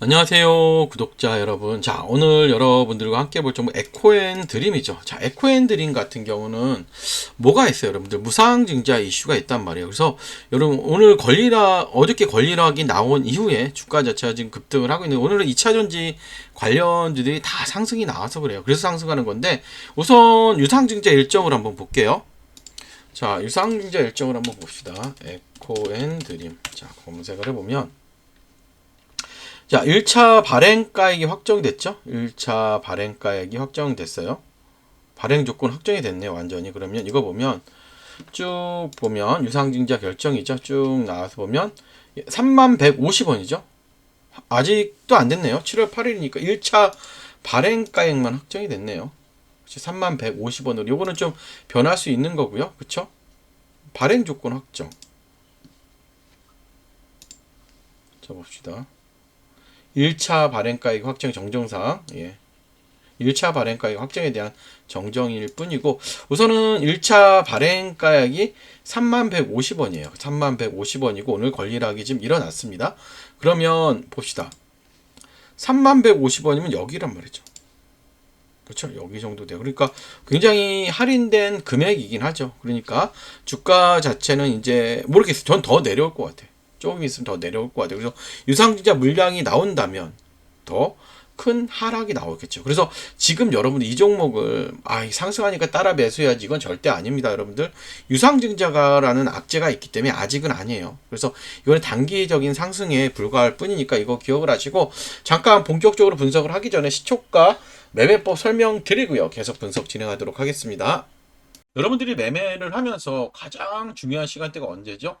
안녕하세요 구독자 여러분. 자 오늘 여러분들과 함께 볼 종목 에코앤 드림이죠. 자 에코앤 드림 같은 경우는 뭐가 있어요 여러분들? 무상증자 이슈가 있단 말이에요. 그래서 여러분 오늘 권리라 어저께 권리락이 나온 이후에 주가 자체가 지금 급등을 하고 있는데 오늘은 2차전지 관련주들이 다 상승이 나와서 그래요. 그래서 상승하는 건데 우선 유상증자 일정을 한번 볼게요. 자 유상증자 일정을 한번 봅시다. 에코앤 드림. 자 검색을 해보면 자, 1차 발행가액이 확정됐죠? 1차 발행가액이 확정됐어요. 발행 조건 확정이 됐네요, 완전히. 그러면 이거 보면 쭉 보면 유상증자 결정이죠. 쭉 나와서 보면 3150원이죠. 아직도 안 됐네요. 7월 8일이니까 1차 발행가액만 확정이 됐네요. 3150원으로 요거는 좀 변할 수 있는 거고요. 그쵸? 발행 조건 확정. 자 봅시다. 1차 발행가액 확정 정정사항, 예. 1차 발행가액 확정에 대한 정정일 뿐이고, 우선은 1차 발행가액이 3150원이에요. 3150원이고, 오늘 권리락이 지금 일어났습니다. 그러면 봅시다. 3150원이면 여기란 말이죠. 그렇죠. 여기 정도 돼요. 그러니까 굉장히 할인된 금액이긴 하죠. 그러니까 주가 자체는 이제 모르겠어요. 전 더 내려올 것 같아요. 조금 있으면 더 내려올 것 같아요. 그래서 유상증자 물량이 나온다면 더 큰 하락이 나오겠죠. 그래서 지금 여러분들 이 종목을 아 상승하니까 따라 매수해야지 이건 절대 아닙니다, 여러분들. 유상증자가라는 악재가 있기 때문에 아직은 아니에요. 그래서 이거는 단기적인 상승에 불과할 뿐이니까 이거 기억을 하시고 잠깐 본격적으로 분석을 하기 전에 시초가 매매법 설명드리고요. 계속 분석 진행하도록 하겠습니다. 여러분들이 매매를 하면서 가장 중요한 시간대가 언제죠?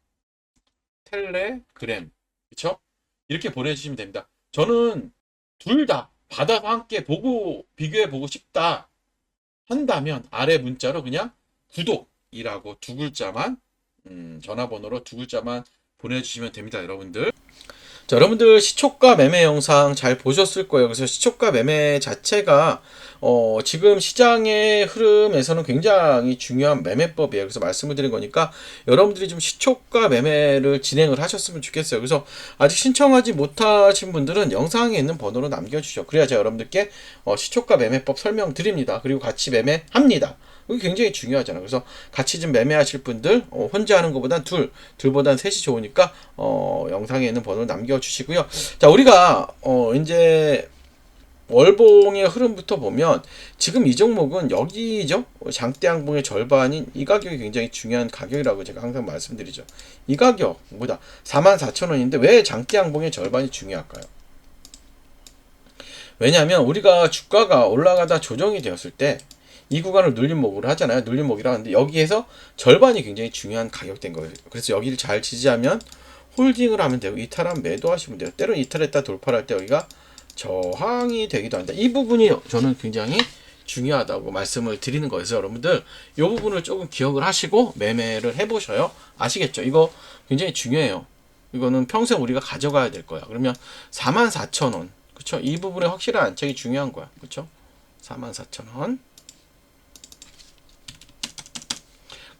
텔레그램. 그쵸? 이렇게 보내주시면 됩니다. 저는 둘 다 받아서 함께 보고, 비교해 보고 싶다 한다면 아래 문자로 그냥 구독이라고 두 글자만, 음, 전화번호로 두 글자만 보내주시면 됩니다, 여러분들. 자, 여러분들 시초가 매매 영상 잘 보셨을 거예요. 그래서 시초가 매매 자체가 어, 지금 시장의 흐름에서는 굉장히 중요한 매매법이에요. 그래서 말씀을 드린 거니까 여러분들이 좀 시초가 매매를 진행을 하셨으면 좋겠어요. 그래서 아직 신청하지 못하신 분들은 영상에 있는 번호로 남겨주죠. 그래야 제가 여러분들께 어, 시초가 매매법 설명드립니다. 그리고 같이 매매합니다. 이게 굉장히 중요하잖아요. 그래서 같이 좀 매매하실 분들 어, 혼자 하는 것보단 둘, 둘보단 셋이 좋으니까 어, 영상에 있는 번호를 남겨주시고요. 자, 우리가 어, 이제 월봉의 흐름부터 보면 지금 이 종목은 여기죠. 장대양봉의 절반인 이 가격이 굉장히 중요한 가격이라고 제가 항상 말씀드리죠. 이 가격보다 44,000원인데 왜 장대양봉의 절반이 중요할까요? 왜냐하면 우리가 주가가 올라가다 조정이 되었을 때 이 구간을 눌림목으로 하잖아요. 눌림목이라 하는데 여기에서 절반이 굉장히 중요한 가격대인 거예요. 그래서 여기를 잘 지지하면 홀딩을 하면 되고 이탈하면 매도하시면 돼요. 때론 이탈했다 돌파를 할때 여기가 저항이 되기도 합니다. 이 부분이 저는 굉장히 중요하다고 말씀을 드리는 거여서 여러분들 이 부분을 조금 기억을 하시고 매매를 해보셔요. 아시겠죠? 이거 굉장히 중요해요. 이거는 평생 우리가 가져가야 될 거야. 그러면 44,000원. 그쵸? 이 부분의 확실한 안착이 중요한 거야. 그쵸? 44,000원.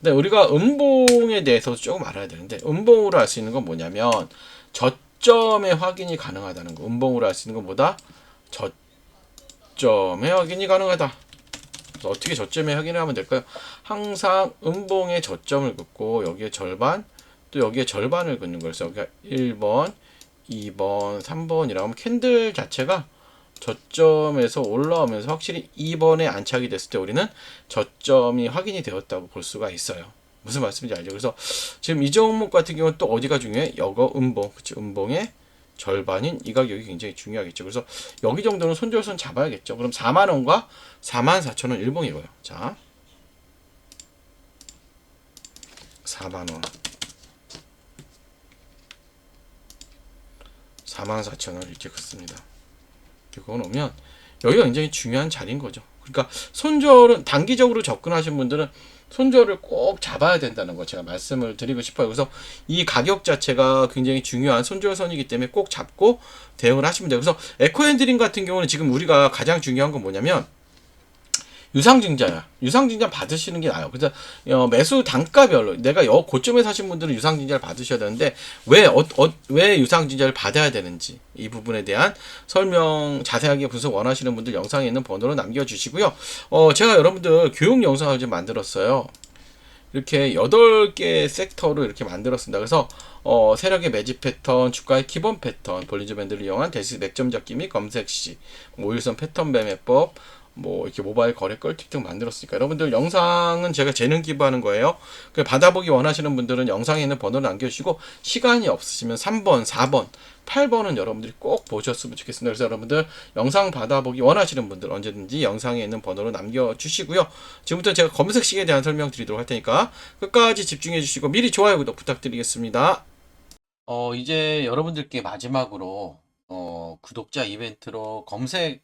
근데 우리가 음봉에 대해서 조금 알아야 되는데 음봉으로 알 수 있는 건 뭐냐면 저점의 확인이 가능하다는 거. 음봉으로 알 수 있는 것보다 저점의 확인이 가능하다. 어떻게 저점의 확인을 하면 될까요? 항상 음봉의 저점을 긋고 여기에 절반 또 여기에 절반을 긋는 거예요. 여기가 1번, 2번, 3번이라고 하면 캔들 자체가 저점에서 올라오면서 확실히 2번에 안착이 됐을 때 우리는 저점이 확인이 되었다고 볼 수가 있어요. 무슨 말씀인지 알죠? 그래서 지금 이 종목 같은 경우는 또 어디가 중요해? 여거 음봉, 그치? 음봉의 절반인 이 가격이 굉장히 중요하겠죠. 그래서 여기 정도는 손절선 잡아야겠죠. 그럼 4만 원과 4만 4천 원 일봉이고요. 자, 4만 원, 4만 4천 원 이렇게 긋습니다. 그건 오면 여기가 굉장히 중요한 자리인 거죠. 그러니까 손절은 단기적으로 접근하신 분들은 손절을 꼭 잡아야 된다는 거 제가 말씀을 드리고 싶어요. 그래서 이 가격 자체가 굉장히 중요한 손절선이기 때문에 꼭 잡고 대응을 하시면 돼요. 그래서 에코핸드링 같은 경우는 지금 우리가 가장 중요한 건 뭐냐면 유상증자야. 유상증자 받으시는 게 나아요. 그래서 어, 매수 단가별로 내가 여 고점에 사신 분들은 유상증자를 받으셔야 되는데 왜, 어, 어, 왜 유상증자를 받아야 되는지 이 부분에 대한 설명 자세하게 분석 원하시는 분들 영상에 있는 번호로 남겨주시고요. 어, 제가 여러분들 교육 영상을 좀 만들었어요. 이렇게 8개 섹터로 이렇게 만들었습니다. 그래서 어, 세력의 매집 패턴, 주가의 기본 패턴, 볼린저 밴드를 이용한 대시 맥점 잡기 및 검색 시, 오일선 패턴 매매법, 뭐 이렇게 모바일 거래 꿀팁 등 만들었으니까 여러분들 영상은 제가 재능 기부하는 거예요. 그 받아보기 원하시는 분들은 영상에 있는 번호를 남겨주시고 시간이 없으시면 3번, 4번, 8번은 여러분들이 꼭 보셨으면 좋겠습니다. 그래서 여러분들 영상 받아보기 원하시는 분들 언제든지 영상에 있는 번호로 남겨주시고요. 지금부터 제가 검색식에 대한 설명 드리도록 할 테니까 끝까지 집중해 주시고 미리 좋아요, 구독 부탁드리겠습니다. 어, 이제 여러분들께 마지막으로 어, 구독자 이벤트로 검색